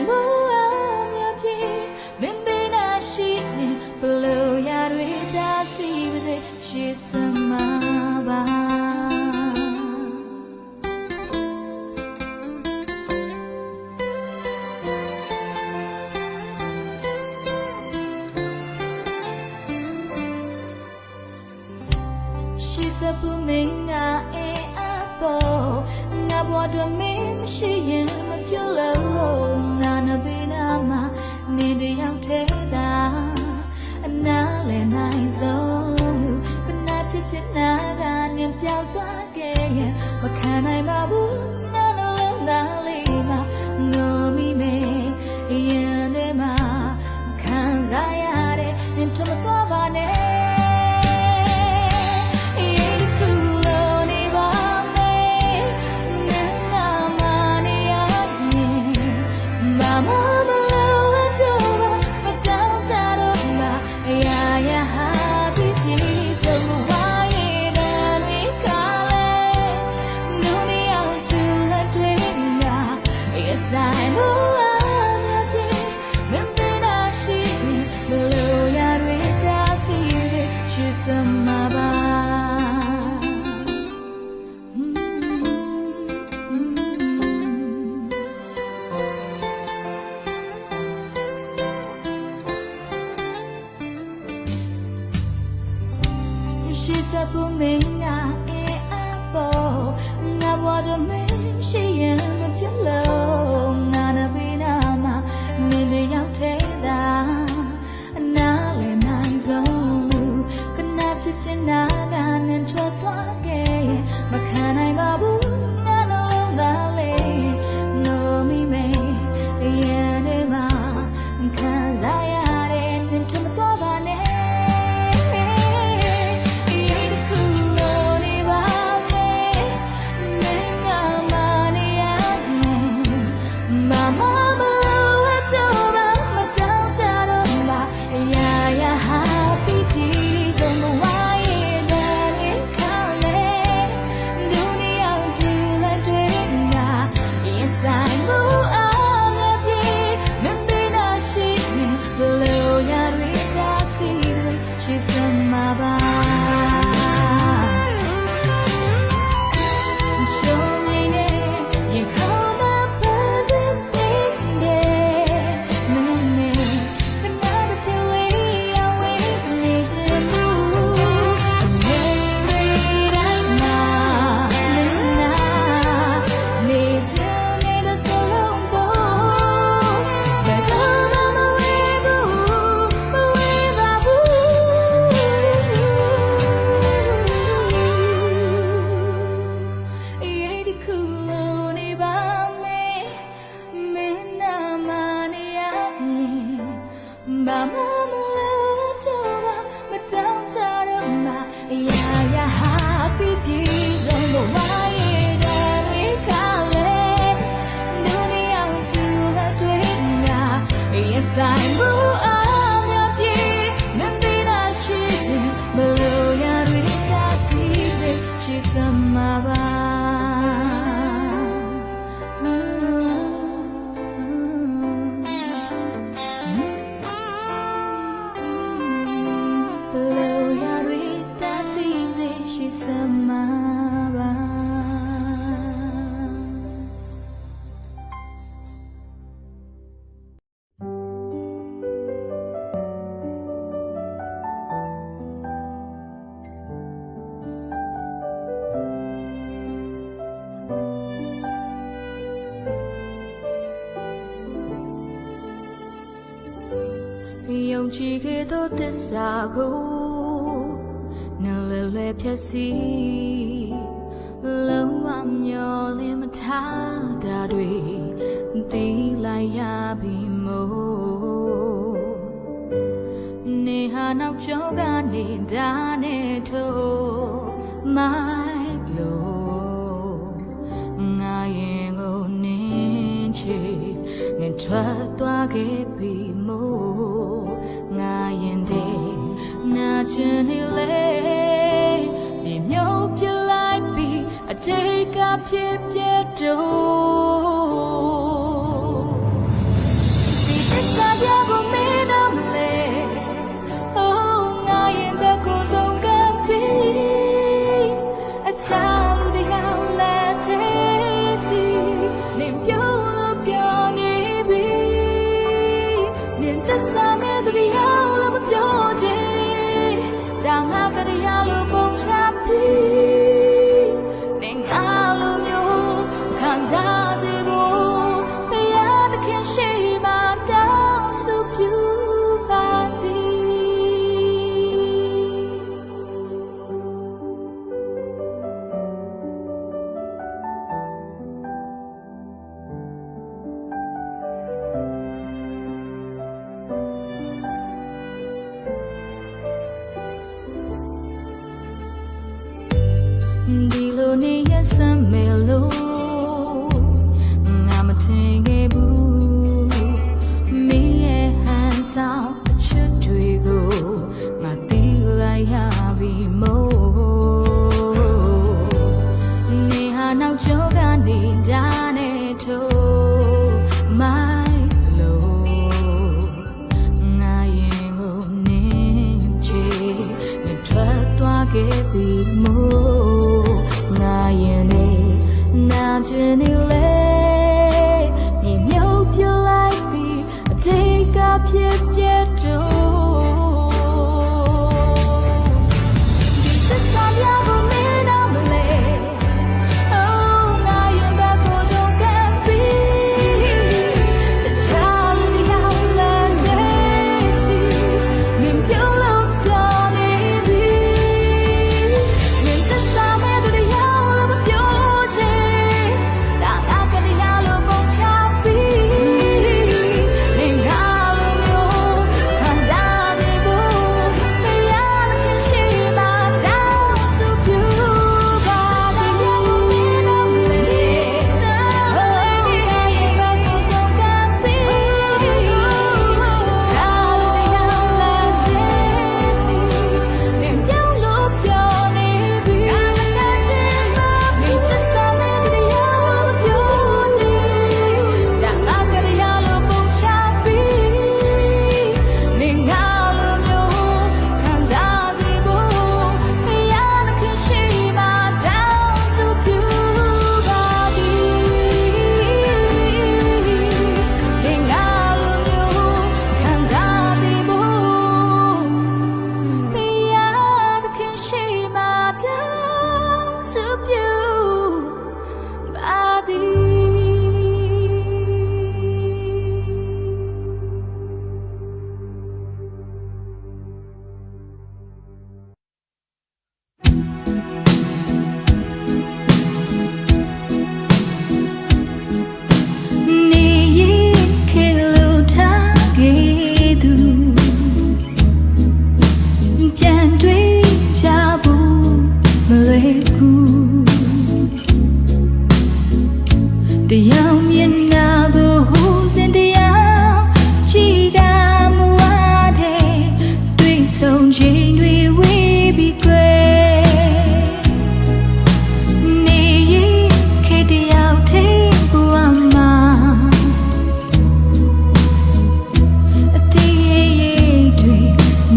무엇이없지 빈빈하시 blue 야루이 다시 그대 씻음마바 She's a booming, I ain't a bow. Now what do I mean? She ain't. you alone ငါနဘေးနာမှာနေတယောက်ထဲသာအနာလဲနိုင်ဆုံးလို့ဘယ်နှဖြစ်ဖြစ်နာတာနင်ပြောက်သွားခဲ့ရင်မခံနိုင်ပါဘူး ရှိစပ်ဖို့မင်းနာအပေါ်ငါဘောတော့မရှိရင်မဖြစ်လို့ ယုံကြည်ခဲ့သောသစ္စာကိုနလလွယ်ဖြည့်စီလုံးဝမျောလင်းမထားတာတွေသိလိုက်ရပြီမို့နေဟာနောက်ကျောကနေဒါနဲ့ထိုးမိုက်လို့ငါရင်ကိုနင်းချေနေထွက်သွားခဲ့ပြီ ခြင်းနေလေမြေမြုပ်ပြလိုက်ပြီးအတိတ်ကဖြစ်ပြတော့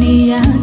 နေရ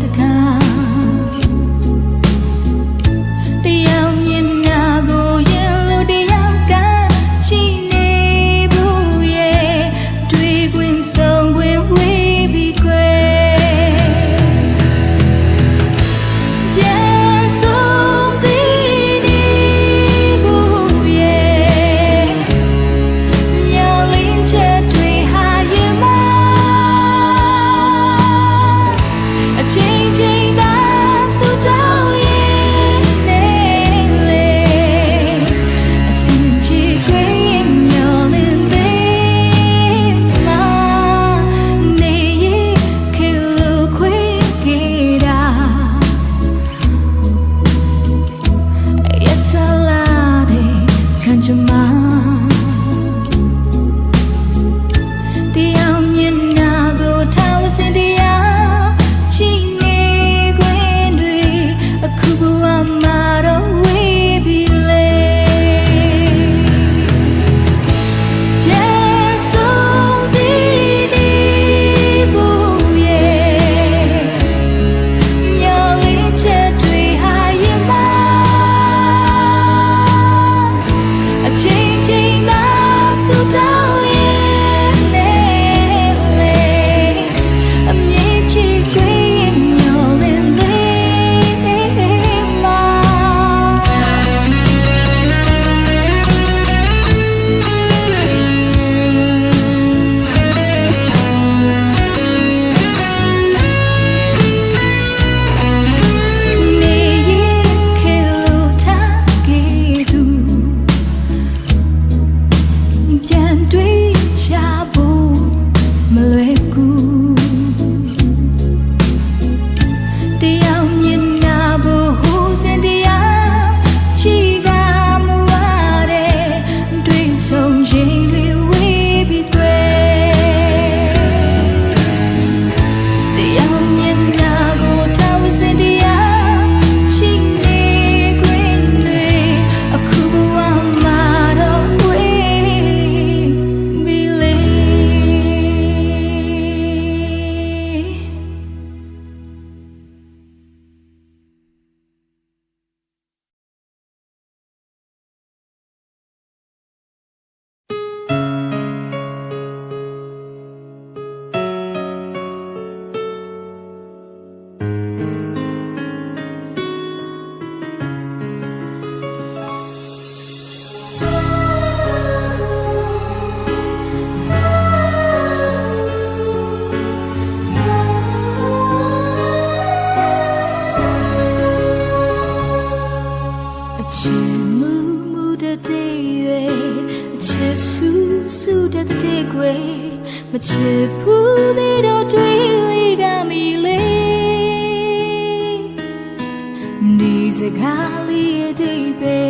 စကားလေးအတိတ်ပဲ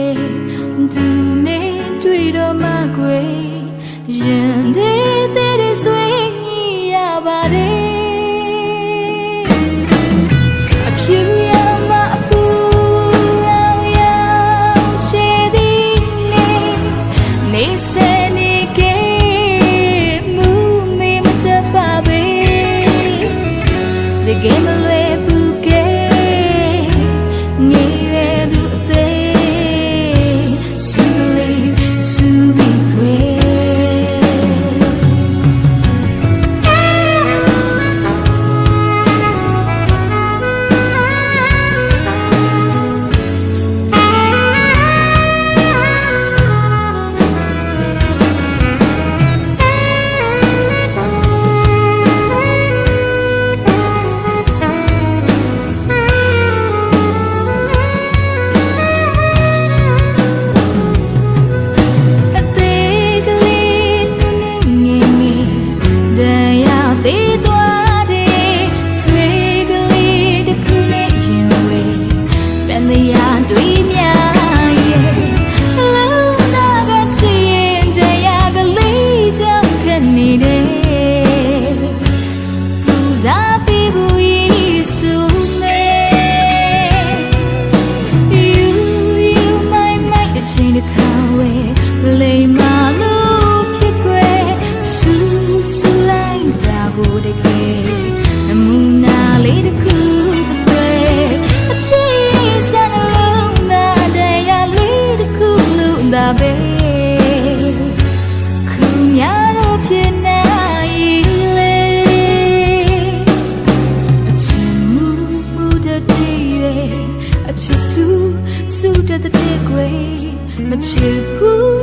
သူနဲ့တွေ့တော့မှကိုရင်သေးတဲ့ဆွေ the degree မချေဘူး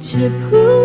解不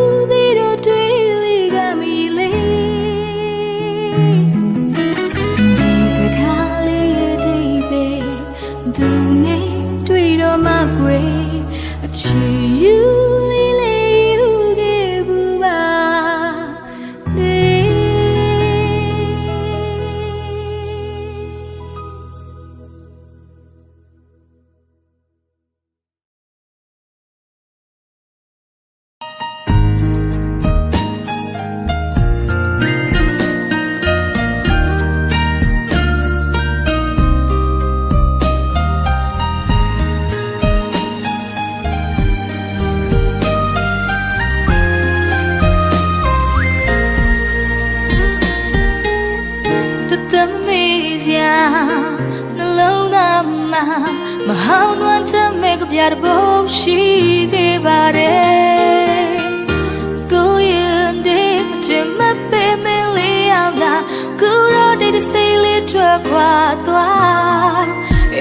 ထွက်ခွာသွား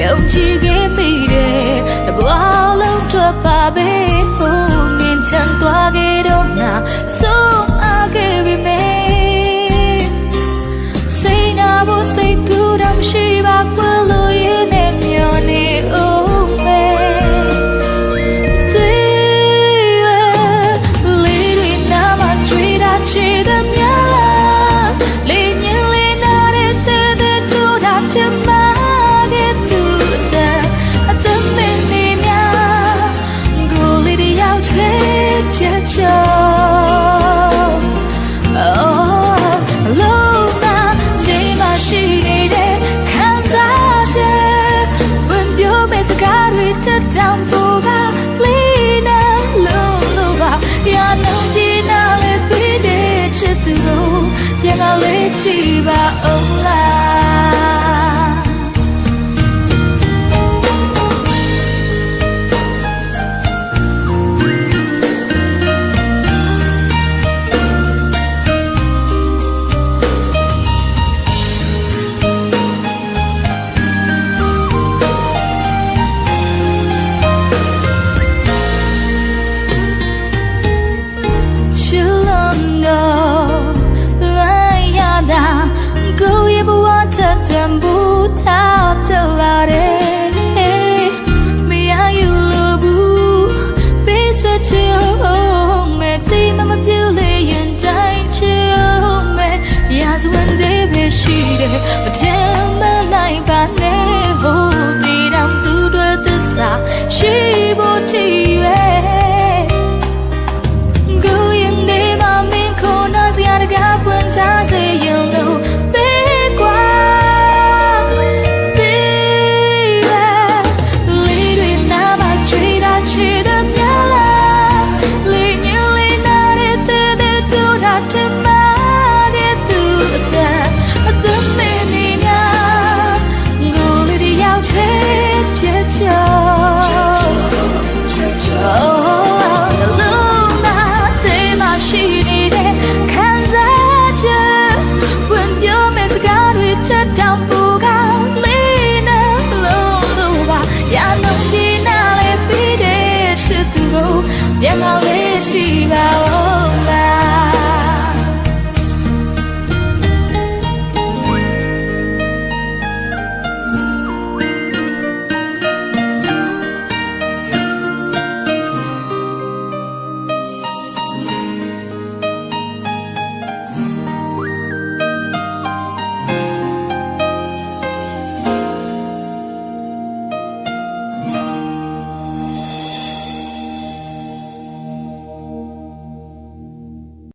ယုံကြည်ခဲ့မိတယ်တပွားလုံးထွက်ပါပဲဟိုမြင်ချမ်းသွားခဲ့တော့ငါဆို